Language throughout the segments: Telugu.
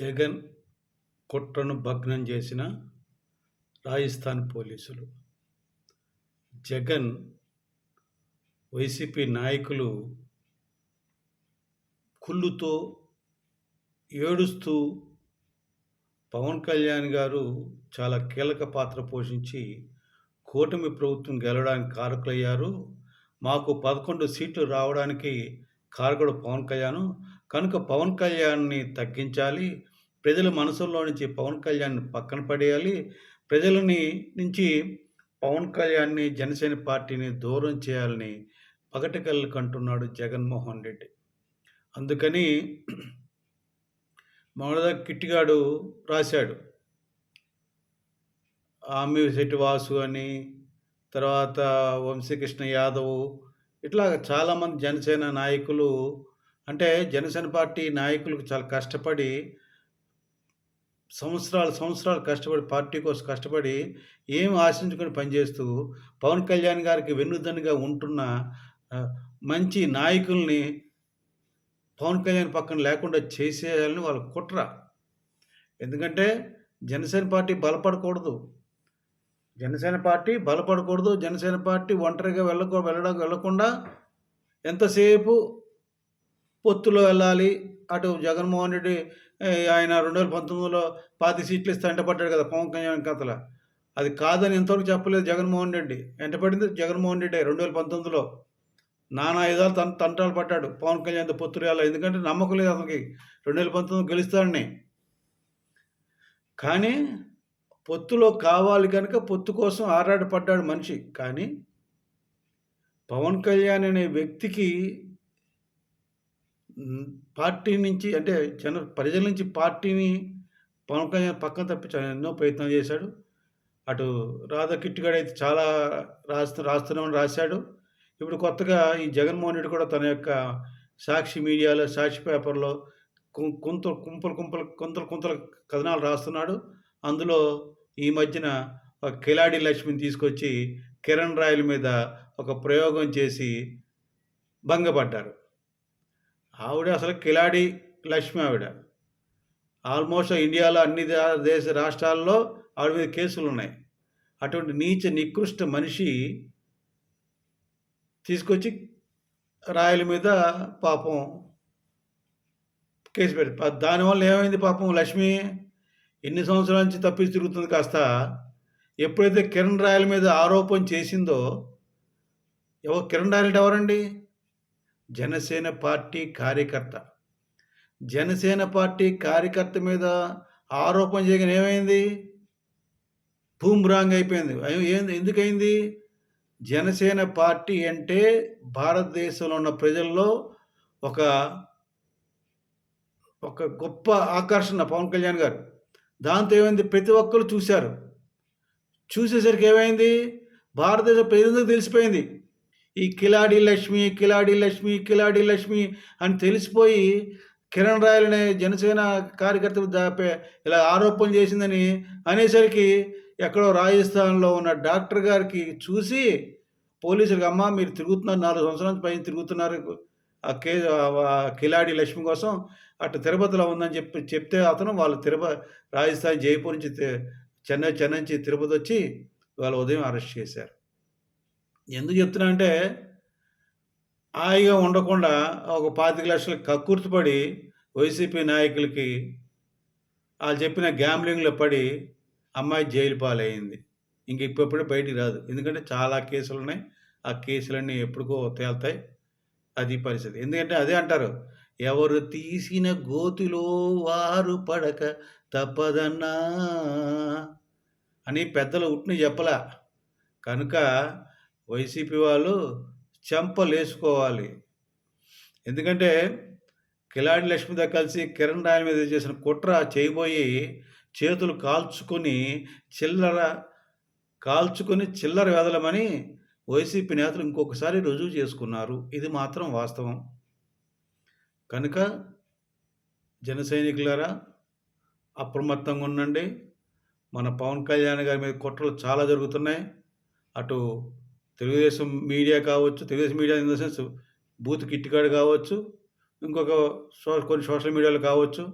జగన్ కుట్రను భగ్నం చేసిన రాజస్థాన్ పోలీసులు. జగన్ వైసీపీ నాయకులు కుళ్ళుతో ఏడుస్తూ పవన్ కళ్యాణ్ గారు చాలా కీలక పాత్ర పోషించి కూటమి ప్రభుత్వం గెలవడానికి కారకులయ్యారు. మాకు పదకొండు సీట్లు రావడానికి కారకుడు పవన్ కళ్యాణ్ కనుక పవన్ కళ్యాణ్ని తగ్గించాలి ప్రజల మనసుల్లో నుంచి పవన్ కళ్యాణ్ని పక్కన పడేయాలి ప్రజలని నుంచి పవన్ కళ్యాణ్ని జనసేన పార్టీని దూరం చేయాలని పగటికల్లు కంటున్నాడు జగన్మోహన్ రెడ్డి. అందుకని మొదట కిట్టిగాడు రాశాడు. ఆమె శెట్టి వాసు అని తర్వాత వంశీకృష్ణ యాదవ్ ఇట్లా చాలామంది జనసేన నాయకులు అంటే జనసేన పార్టీ నాయకులకు చాలా కష్టపడి సంవత్సరాలు సంవత్సరాలు కష్టపడి పార్టీ కోసం కష్టపడి ఏం ఆశించుకొని పనిచేస్తూ పవన్ కళ్యాణ్ గారికి వెన్నుదన్నుగా ఉంటున్న మంచి నాయకుల్ని పవన్ కళ్యాణ్ పక్కన లేకుండా చేసేయాలని వాళ్ళ కుట్ర. ఎందుకంటే జనసేన పార్టీ బలపడకూడదు. జనసేన పార్టీ బలపడకూడదు. జనసేన పార్టీ ఒంటరిగా వెళ్ళకూ వెళ్ళడం వెళ్ళకుండా ఎంతసేపు పొత్తులో వెళ్ళాలి. అటు జగన్మోహన్ రెడ్డి ఆయన రెండు వేల పంతొమ్మిదిలో పాతి సీట్లు ఇస్తే ఎంటపడ్డాడు కదా పవన్ కళ్యాణ్ కథల. అది కాదని ఎంతవరకు చెప్పలేదు జగన్మోహన్ రెడ్డి. వెంటపడింది జగన్మోహన్ రెడ్డి రెండు వేల పంతొమ్మిదిలో నానా ఐదాలు తన తంటాలు పడ్డాడు పవన్ కళ్యాణ్ పొత్తు వెళ్ళాలి ఎందుకంటే నమ్మకం లేదు అతనికి. రెండు వేల పంతొమ్మిది గెలుస్తాడని. కానీ పొత్తులో కావాలి కనుక పొత్తు కోసం ఆరాటపడ్డాడు మనిషి. కానీ పవన్ కళ్యాణ్ అనే వ్యక్తికి పార్టీ నుంచి అంటే జన ప్రజల నుంచి పార్టీని పవన్ కళ్యాణ్ పక్కన తప్పించాలని ఎన్నో ప్రయత్నాలు చేశాడు. అటు రాధా కిట్టుగాడు అయితే చాలా రాస్తు రాస్తున్నామని రాశాడు. ఇప్పుడు కొత్తగా ఈ జగన్మోహన్ రెడ్డి కూడా తన యొక్క సాక్షి మీడియాలో సాక్షి పేపర్లో కు- కుంత కుంపలు కుంపలు కుంతలు కొంతల కథనాలు రాస్తున్నాడు. అందులో ఈ మధ్యన ఒక కిలాడి లక్ష్మిని తీసుకొచ్చి కిరణ్ రాయల మీద ఒక ప్రయోగం చేసి భంగపడ్డారు. ఆవిడ అసలు కిలాడి లక్ష్మి ఆవిడ. ఆల్మోస్ట్ ఇండియాలో అన్ని దేశ రాష్ట్రాల్లో ఆవిడ మీద కేసులు ఉన్నాయి అటువంటి నీచ నికృష్ట మనిషి తీసుకొచ్చి రాయల మీద పాపం కేసు పెట్టి దానివల్ల ఏమైంది పాపం లక్ష్మి? ఎన్ని సంవత్సరాల నుంచి తప్పించి తిరుగుతుంది కాస్త. ఎప్పుడైతే కిరణ్ రాయల మీద ఆరోపణ చేసిందో ఎవరు కిరణ్ రాయల్ ఎవరండి? జనసేన పార్టీ కార్యకర్త. జనసేన పార్టీ కార్యకర్త మీద ఆరోపణ చేయగానే ఏమైంది? భూమ్రాంగ్ అయిపోయింది. ఏంది ఎందుకైంది? జనసేన పార్టీ అంటే భారతదేశంలో ఉన్న ప్రజల్లో ఒక ఒక గొప్ప ఆకర్షణ పవన్ కళ్యాణ్ గారు. దాంతో ఏమైంది? ప్రతి ఒక్కరు చూశారు. చూసేసరికి ఏమైంది? భారతదేశ ప్రజలందరికీ తెలిసిపోయింది. ఈ కిలాడి లక్ష్మి కిలాడి లక్ష్మి కిలాడి లక్ష్మి అని తెలిసిపోయి కిరణ్ రాయల్ అనే జనసేన కార్యకర్త ఇలా ఆరోపణ చేసిందని అనేసరికి ఎక్కడో రాజస్థాన్లో ఉన్న డాక్టర్ గారికి చూసి పోలీసులకు అమ్మ మీరు తిరుగుతున్నారు నాలుగు సంవత్సరాల పైన తిరుగుతున్నారు. ఆ కే కిలాడి లక్ష్మి కోసం అటు తిరుపతిలో ఉందని చెప్పి చెప్తే అతను వాళ్ళు తిరుపతి రాజస్థాన్ జైపూర్ నుంచి చెన్నై చెన్నై నుంచి తిరుపతి వచ్చి వాళ్ళ ఉదయం అరెస్ట్ చేశారు. ఎందుకు చెప్తున్నా అంటే హాయిగా ఉండకుండా ఒక పాతిక లక్షలు కక్కుర్తిపడి వైసీపీ నాయకులకి వాళ్ళు చెప్పిన గ్యాంబ్లింగ్లో పడి అమ్మాయి జైలు పాలయ్యింది ఇంక ఇప్పుడే బయటికి రాదు. ఎందుకంటే చాలా కేసులు ఉన్నాయి. ఆ కేసులన్నీ ఎప్పుడుకో తేలుతాయి. అది పరిస్థితి. ఎందుకంటే అదే అంటారు ఎవరు తీసిన గోతిలో వారు పడక తప్పదన్నా అని పెద్దలు ఉట్ని చెప్పలా. కనుక వైసీపీ వాళ్ళు చెంపలేసుకోవాలి. ఎందుకంటే కిలాడి లక్ష్మితో కలిసి కిరణ్ రాయల మీద చేసిన కుట్ర చేయబోయి చేతులు కాల్చుకొని చిల్లర కాల్చుకొని చిల్లర వెదలమని వైసీపీ నేతలు ఇంకొకసారి రుజువు చేసుకున్నారు. ఇది మాత్రం వాస్తవం. కనుక జన సైనికులారా అప్రమత్తంగా ఉండండి. మన పవన్ కళ్యాణ్ గారి మీద కుట్రలు చాలా జరుగుతున్నాయి. అటు తెలుగుదేశం మీడియా కావచ్చు Telugudesam media in the sense booth కిట్టికాడు కావచ్చు ఇంకొక సో కొన్ని సోషల్ మీడియాలు కావచ్చు.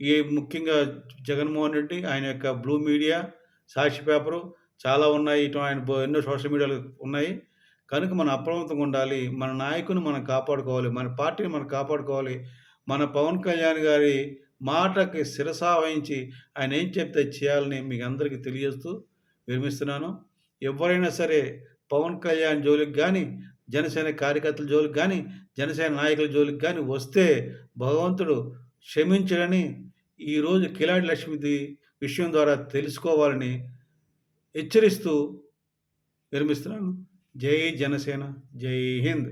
ఈ ముఖ్యంగా జగన్మోహన్ రెడ్డి ఆయన యొక్క బ్లూ మీడియా సాక్షి పేపరు చాలా ఉన్నాయి. ఇటు ఆయన ఎన్నో సోషల్ మీడియాలు ఉన్నాయి. కనుక మనం అప్రమత్తంగా ఉండాలి. మన నాయకుని మనం కాపాడుకోవాలి. మన పార్టీని మనం కాపాడుకోవాలి. మన పవన్ కళ్యాణ్ గారి మాటకి శిరసా వహించి ఆయన ఏం చెప్తే చేయాలని మీకు అందరికీ తెలియజేస్తూ విరమిస్తున్నాను. ఎవరైనా సరే పవన్ కళ్యాణ్ జోలికి కానీ జనసేన కార్యకర్తల జోలికి కానీ జనసేన నాయకుల జోలికి కానీ వస్తే భగవంతుడు క్షమించడని ఈరోజు కిలాడి లక్ష్మిది విషయం ద్వారా తెలుసుకోవాలని హెచ్చరిస్తూ నిర్మిస్తున్నాను. జై జనసేన జై హింద్.